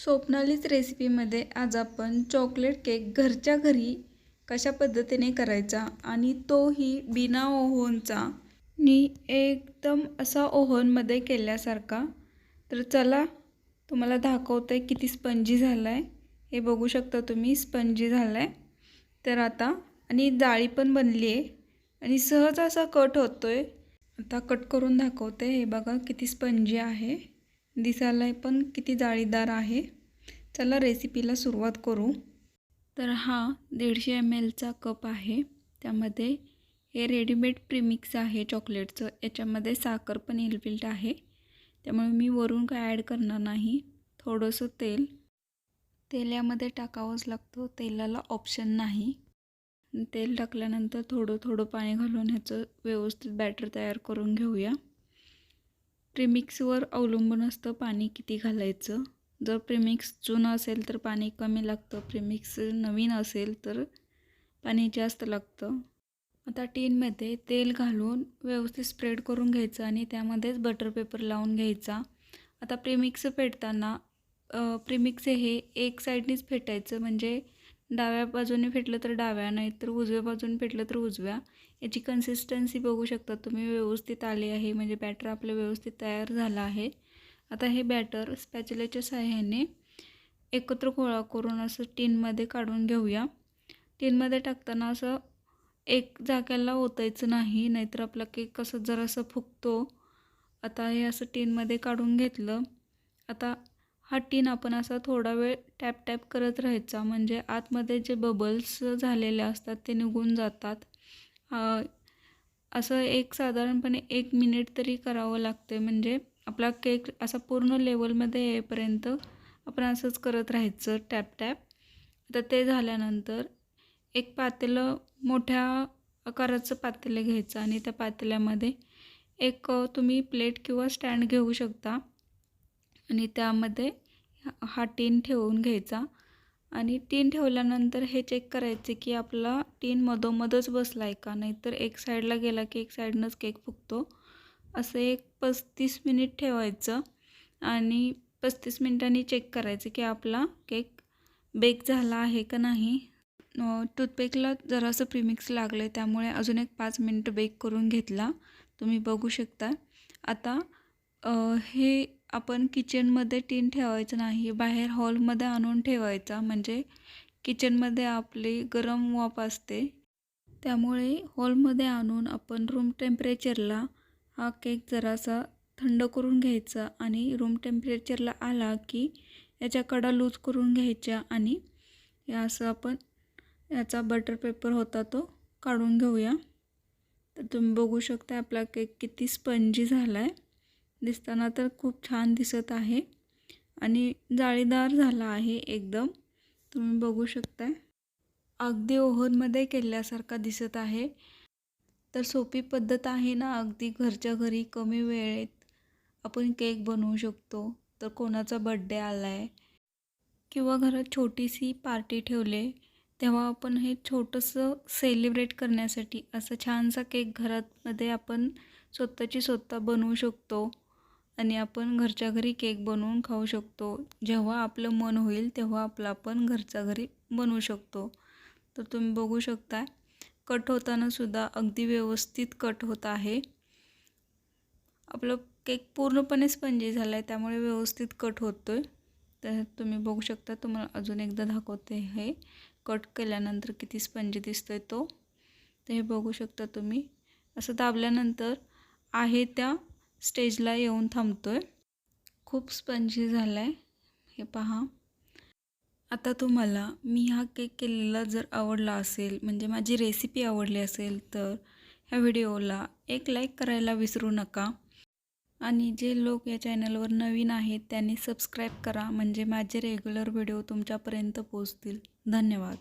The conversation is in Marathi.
स्वप्नालीच रेसिपीमध्ये आज आपण चॉकलेट केक घरच्या घरी कशा पद्धतीने करायचा आणि तोही बिना ओव्हनचा नी एकदम असा ओव्हनमध्ये केल्यासारखा. तर चला तुम्हाला दाखवते किती स्पंजी झाला आहे हे बघू शकता तुम्ही स्पंजी झाला आहे तर आता आणि जाळी पण बनली आहे. आणि सहज असा कट होतो आहे आता कट करून दाखवते. हे बघा किती स्पंजी आहे. दिसायला पण किती जाळीदार आहे. चला रेसिपीला सुरुवात करू. तर हा दीडशे एम एलचा कप आहे. त्यामध्ये हे रेडीमेड प्रीमिक्स आहे चॉकलेटचं याच्यामध्ये साखर पण इलबिल्ट आहे. त्यामुळे मी वरून काय ॲड करणार नाही. थोडंसं तेल. तेल यामध्ये टाकावंच लागतं. तेलाला ऑप्शन नाही. तेल टाकल्यानंतर थोडं थोडं पाणी घालून ह्याचं व्यवस्थित बॅटर तयार करून घेऊया. प्रिमिक्सवर अवलंबून असतं पाणी किती घालायचं. जर प्रिमिक्स जुनं असेल तर पाणी कमी लागतं. प्रिमिक्स नवीन असेल तर पाणी जास्त लागतं. आता टीनमध्ये तेल घालून व्यवस्थित स्प्रेड करून घ्यायचं आणि त्यामध्येच बटर पेपर लावून घ्यायचा. आता प्रिमिक्स फेटताना प्रिमिक्स हे एक साईडनीच फेटायचं. म्हणजे डाव्या बाजूने फेटलं तर डाव्या नाही तर उजव्या बाजूने फेटलं तर उजव्या. याची कन्सिस्टन्सी बघू शकता तुम्ही. व्यवस्थित आली आहे म्हणजे बॅटर आपलं व्यवस्थित तयार झालं आहे. आता हे बॅटर स्पॅच्युल्याच्या सहाय्याने एकत्र गोळा करून असं टीनमध्ये काढून घेऊया. टीनमध्ये टाकताना असं एक जाग्याला ओतायचं नाही नाहीतर आपला केक कसं जरासं फुगतो. आता हे असं टीनमध्ये काढून घेतलं. आता हा टीन आपण असा थोडा वेळ टॅप टॅप करत राहायचा. म्हणजे आतमध्ये जे बबल्स झालेले असतात ते निघून जातात. असं एक साधारणपणे एक मिनिट तरी करावं लागते म्हणजे आपला केक असा पूर्ण लेवलमध्ये येईपर्यंत आपण असंच करत राहायचं टॅप टॅप. आता ते झाल्यानंतर एक पातेलं मोठ्या आकाराचं पातेलं घ्यायचं आणि त्या पातेल्यामध्ये एक तुम्ही प्लेट किंवा स्टँड घेऊ शकता. आणि त्यामध्ये हा टीन ठेवून घ्यायचा. आणि टीन ठेवल्यानंतर हे चेक करायचे की आपला टीन मधोमधच बसला आहे का? नाहीतर एक साईडला गेला की एक साईडनंच केक फुगतो. असं एक पस्तीस मिनिट ठेवायचं. आणि पस्तीस मिनिटांनी चेक करायचं की आपला केक बेक झाला आहे का नाही. टूथपेकला जरासं प्रीमिक्स लागलं आहे त्यामुळे अजून एक पाच मिनटं बेक करून घेतला. तुम्ही बघू शकता. आता हे आपण किचनमध्ये टीन ठेवायचं नाही बाहेर हॉलमध्ये आणून ठेवायचा. म्हणजे किचनमध्ये आपली गरम वाफ असते. त्यामुळे हॉलमध्ये आणून आपण रूम टेम्परेचरला हा केक जरासा थंड करून घ्यायचा आणि रूम टेम्परेचरला आला की याच्या कडा लूज करून घ्यायच्या आणि या असं आपण याचा बटर पेपर होता तो काढून घेऊया. तर तुम्ही बघू शकता आपला केक किती स्पंजी झाला आहे दिसताना तर खूप छान दिसत आहे. आणि जाळीदार झाला आहे एकदम. तुम्ही बघू शकताय. अगदी ओव्हनमध्ये केल्यासारखा दिसत आहे. तर सोपी पद्धत आहे ना अगदी घरच्या घरी कमी वेळेत आपण केक बनवू शकतो. तर कोणाचा बड्डे आला आहे किंवा घरात छोटीशी पार्टी ठेवले तेव्हा आपण हे छोटंसं सेलिब्रेट करण्यासाठी असं छानसा केक घरातमध्ये आपण स्वतःची स्वतः बनवू शकतो. आणि आपण घरच्या घरी केक बनवून खाऊ शकतो. जेव्हा आपलं मन होईल तेव्हा आपलं आपण घरच्या घरी बनवू शकतो. तर तुम्ही बघू शकता कट होतानासुद्धा अगदी व्यवस्थित कट होत आहे. आपलं केक पूर्णपणे स्पंजी झाला आहे त्यामुळे व्यवस्थित कट होतो आहे तर तुम्ही बघू शकता तुम्हाला अजून एकदा दाखवते हे. कट केल्यानंतर किती स्पंजी दिसतो आहे तो. तर हे बघू शकता तुम्ही. असं दाबल्यानंतर आहे त्या स्टेजला येऊन थांबतो आहे खूप स्पंजी झाला आहे हे पहा. आता तुम्हाला मी हा केक केलेला जर आवडला असेल म्हणजे माझी रेसिपी आवडली असेल तर ह्या व्हिडिओला एक लाईक करायला विसरू नका. आणि जे लोक या चॅनलवर नवीन आहेत त्यांनी सबस्क्राईब करा. म्हणजे माझे रेग्युलर व्हिडिओ तुमच्यापर्यंत पोचतील धन्यवाद.